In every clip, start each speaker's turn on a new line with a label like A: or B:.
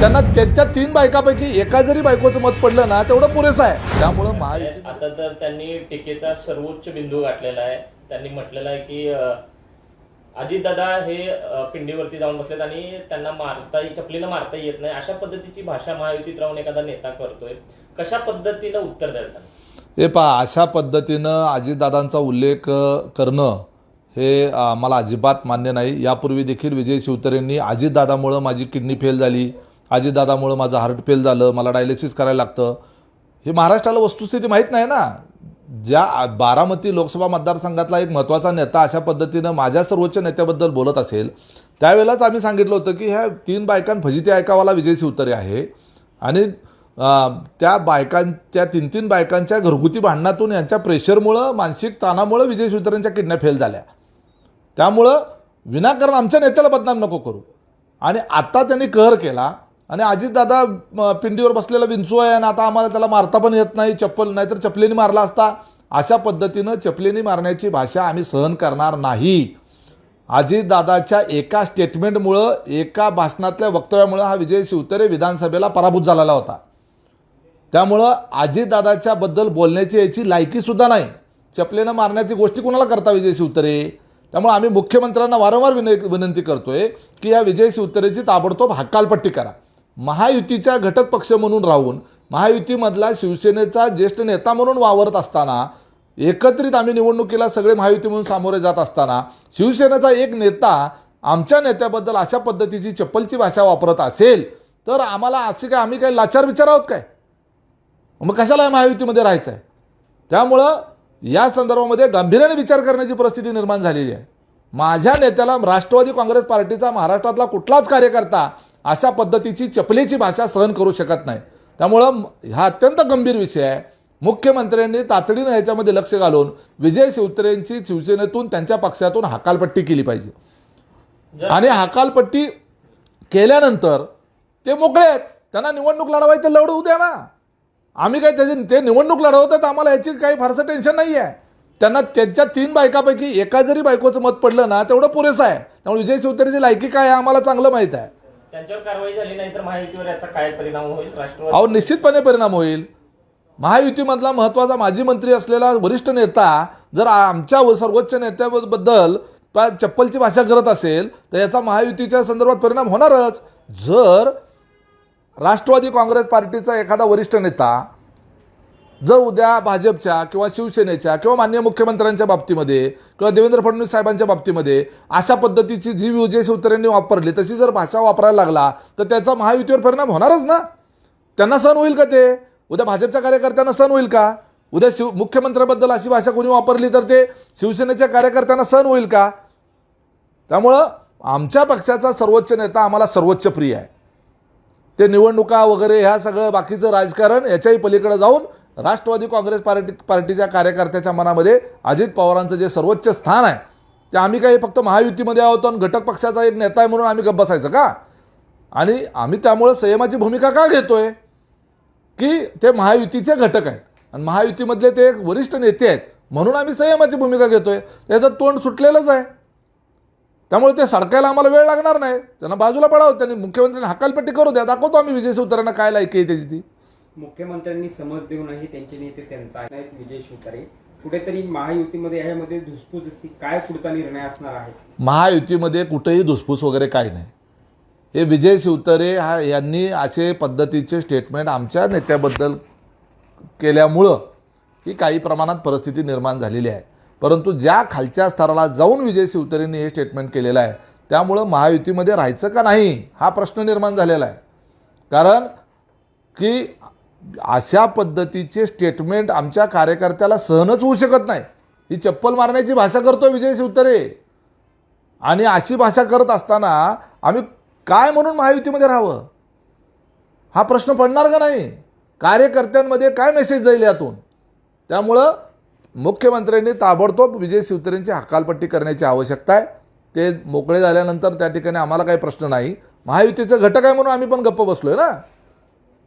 A: त्यांना त्यांच्या तीन बायकापैकी एका जरी बायकोचं मत पडलं ना तेवढं पुरेसं आहे. त्यामुळं महायुती
B: आता तर त्यांनी टीकेचा सर्वोच्च बिंदू गाठलेला आहे. त्यांनी म्हटलेलं आहे की अजितदादा हे पिंडीवरती जाऊन बसलेत आणि त्यांना मारता चपलीनं मारता येत नाही. अशा पद्धतीची भाषा महायुतीत राहून एखादा नेता करतोय. कशा पद्धतीनं उत्तर द्याल त्यांना?
A: हे पहा अशा पद्धतीनं अजितदादांचा उल्लेख करणं हे मला अजिबात मान्य नाही. यापूर्वी देखील विजय शिवतरेंनी अजितदादामुळं माझी किडनी फेल झाली. अजितदादामुळं माझं हार्ट फेल झालं मला डायलिसिस करायला लागतं. हे महाराष्ट्राला वस्तुस्थिती माहीत नाही ना. ज्या बारामती लोकसभा मतदारसंघातला एक महत्त्वाचा नेता अशा पद्धतीनं माझ्या सर्वोच्च नेत्याबद्दल बोलत असेल त्यावेळेलाच आम्ही सांगितलं होतं की ह्या तीन बायकां फजिती ऐकावाला विजय शिवतरे आहे. आणि त्या बायकां त्या तीन तीन बायकांच्या घरगुती भांडणातून यांच्या प्रेशरमुळं मानसिक ताणामुळं विजय शिवतरेंच्या किडन्या फेल झाल्या. त्यामुळं विनाकारण आमच्या नेत्याला बदनाम नको करू. आणि आत्ता त्यांनी कहर केला आणि अजितदादा पिंडीवर बसलेला विंचू आहे आणि आता आम्हाला त्याला मारता पण येत नाही चप्पल नाही तर चपलीने मारला असता. अशा पद्धतीनं चपलीने मारण्याची भाषा आम्ही सहन करणार नाही. अजितदादाच्या एका स्टेटमेंटमुळं एका भाषणातल्या वक्तव्यामुळं हा विजय शिवतरे विधानसभेला पराभूत झालेला होता. त्यामुळं अजितदादाच्याबद्दल बोलण्याची याची लायकीसुद्धा नाही. चपलेनं मारण्याची गोष्टी कुणाला करता विजय शिवतरे? त्यामुळे आम्ही मुख्यमंत्र्यांना वारंवार विनं विनंती करतोय की या विजय शिवतरेची ताबडतोब हक्कालपट्टी करा. महायुतीच्या घटक पक्ष म्हणून राहून महायुतीमधला शिवसेनेचा ज्येष्ठ नेता म्हणून वावरत असताना एकत्रित आम्ही निवडणुकीला सगळे महायुती म्हणून सामोरे जात असताना शिवसेनेचा एक नेता आमच्या नेत्याबद्दल अशा पद्धतीची चप्पलची भाषा वापरत असेल तर आम्हाला असे काय आम्ही काय लाचार विचार आहोत काय? मग कशाला महायुतीमध्ये राहायचं आहे त्यामुळं या संदर्भामध्ये गांभीर्याने विचार करण्याची परिस्थिती निर्माण झालेली आहे. माझ्या नेत्याला राष्ट्रवादी काँग्रेस पार्टीचा महाराष्ट्रातला कुठलाच कार्यकर्ता अशा पद्धतीची चपलेची भाषा सहन करू शकत नाही. त्यामुळं हा अत्यंत गंभीर विषय आहे. मुख्यमंत्र्यांनी तातडीनं ह्याच्यामध्ये लक्ष घालून विजय शिवतरेंची शिवसेनेतून त्यांच्या पक्षातून हकालपट्टी केली पाहिजे. आणि हकालपट्टी केल्यानंतर ते मोकळे आहेत. त्यांना निवडणूक लढवायचं लढवू द्या ना. आम्ही काय त्याचे ते निवडणूक लढवतात आम्हाला याची काही फारसं टेन्शन नाही आहे त्यांना त्यांच्या तीन बायकापैकी एका जरी बायकोचं मत पडलं ना तेवढं पुरेसं आहे. त्यामुळे विजय शिवतरेची लायकी काय आहे आम्हाला चांगलं माहीत आहे.
B: त्यांच्यावर कारवाई झाली नाही तर महायुतीवर याचा काय परिणाम होईल?
A: अहो निश्चितपणे परिणाम होईल. महायुतीमधला महत्त्वाचा माजी मंत्री असलेला वरिष्ठ नेता जर आमच्या व- सर्वोच्च नेत्याबद्दल चप्पलची भाषा करत असेल तर याचा महायुतीच्या संदर्भात परिणाम होणारच. जर राष्ट्रवादी काँग्रेस पार्टीचा एखादा वरिष्ठ नेता जर उद्या भाजपच्या किंवा शिवसेनेच्या किंवा मान्य मुख्यमंत्र्यांच्या बाबतीमध्ये किंवा देवेंद्र फडणवीस साहेबांच्या बाबतीमध्ये अशा पद्धतीची जी विजय शिवतरेंनी वापरली तशी जर भाषा वापरायला लागला तर त्याचा महायुतीवर परिणाम होणारच ना? त्यांना सहन होईल का ते? उद्या भाजपच्या कार्यकर्त्यांना सहन होईल का? उद्या शिव मुख्यमंत्र्याबद्दल अशी भाषा कोणी वापरली तर ते शिवसेनेच्या कार्यकर्त्यांना सहन होईल का? त्यामुळं आमच्या पक्षाचा सर्वोच्च नेता आम्हाला सर्वोच्च प्रिय आहे. ते निवडणुका वगैरे ह्या सगळं बाकीचं राजकारण याच्याही पलीकडे जाऊन राष्ट्रवादी काँग्रेस पार्टी पार्टीच्या कार्यकर्त्याच्या मनामध्ये अजित पवारांचं जे सर्वोच्च स्थान आहे ते आम्ही काही फक्त महायुतीमध्ये आहोत आणि घटक पक्षाचा एक नेता आहे म्हणून आम्ही गप्प बसायचं का? आणि आम्ही त्यामुळं संयमाची भूमिका का घेतोय? की ते महायुतीचे घटक आहेत. आणि महायुतीमधले ते एक वरिष्ठ नेते आहेत म्हणून आम्ही संयमाची भूमिका घेतोय. त्याचं तोंड सुटलेलंच आहे. त्यामुळे ते सडकायला आम्हाला वेळ लागणार नाही. त्यांना बाजूला पडावं. त्यांनी मुख्यमंत्र्यांनी हकालपट्टी करू द्या. दाखवतो आम्ही विजय सुतारांना काय लायकी आहे त्याची ती.
C: मुख्यमंत्र्यांनी समज देऊनही त्यांचे नेते त्यांचा आहेत विजय शिवतारे. कुठेतरी महायुतीमध्ये ह्यामध्ये धुसफूस असती काय पुढचा निर्णय असणार आहे?
A: महायुतीमध्ये कुठेही धुसफूस वगैरे काही नाही. हे विजय शिवतरे हा यांनी असे पद्धतीचे स्टेटमेंट आमच्या नेत्याबद्दल केल्यामुळं ही काही प्रमाणात परिस्थिती निर्माण झालेली आहे. परंतु ज्या खालच्या स्तराला जाऊन विजय शिवतरेंनी हे स्टेटमेंट केलेलं आहे त्यामुळं महायुतीमध्ये राहायचं का नाही हा प्रश्न निर्माण झालेला आहे. कारण की अशा पद्धतीचे स्टेटमेंट आमच्या कार्यकर्त्याला सहनच होऊ शकत नाही. ही चप्पल मारण्याची भाषा करतो विजय शिवतरे. आणि अशी भाषा करत असताना आम्ही काय म्हणून महायुतीमध्ये राहावं? हा प्रश्न पडणार का नाही? कार्यकर्त्यांमध्ये काय मेसेज जाईल यातून? त्यामुळं मुख्यमंत्र्यांनी ताबडतोब विजय शिवतरेंची हकालपट्टी करण्याची आवश्यकता आहे. ते मोकळे झाल्यानंतर त्या ठिकाणी आम्हाला काही प्रश्न नाही. महायुतीचं घटक आहे म्हणून आम्ही पण गप्प बसलोय ना?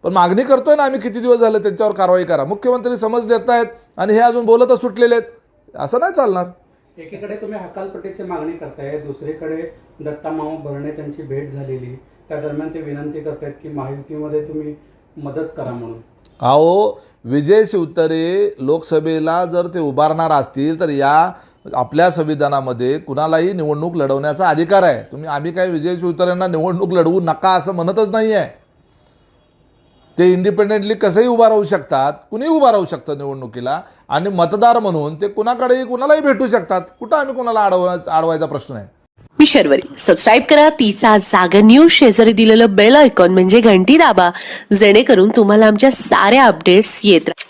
A: पण मागणी करतोय ना आम्ही किती दिवस झाले त्यांच्यावर कारवाई करा. मुख्यमंत्री समज देत आहेत आणि हे अजून बोलतच सुटलेले आहेत असं नाही चालणार.
D: एकीकडे तुम्ही हकालपट्टीची मागणी करताय दुसरीकडे दत्ता मामा भरणे त्यांची भेट झालेली. त्या दरम्यान ते विनंती करतायत की महायुतीमध्ये तुम्ही मदत करा म्हणून.
A: अहो विजय शिवतरे लोकसभेला जर ते उभारणार असतील तर या आपल्या संविधानामध्ये कुणालाही निवडणूक लढवण्याचा अधिकार आहे. तुम्ही आम्ही काय विजय शिवतरेंना निवडणूक लढवू नका असं म्हणतच नाही आहे ते इंडिपेंडेंटली कसंही उभा राहू शकतात कुणीही उभा राहू शकतं निवडणुकीला. आणि मतदार म्हणून ते कुणाकडेही कुणालाही भेटू शकतात. कुठं आम्ही कुणाला अडव अडवायचा प्रश्न आहे?
E: मी शर्वरी. सबस्क्राईब करा. तिचा जागा न्यूज शेजारी दिलेलं बेल आयकॉन म्हणजे घंटी दाबा. जेणेकरून तुम्हाला आमच्या साऱ्या अपडेट्स येत राहतील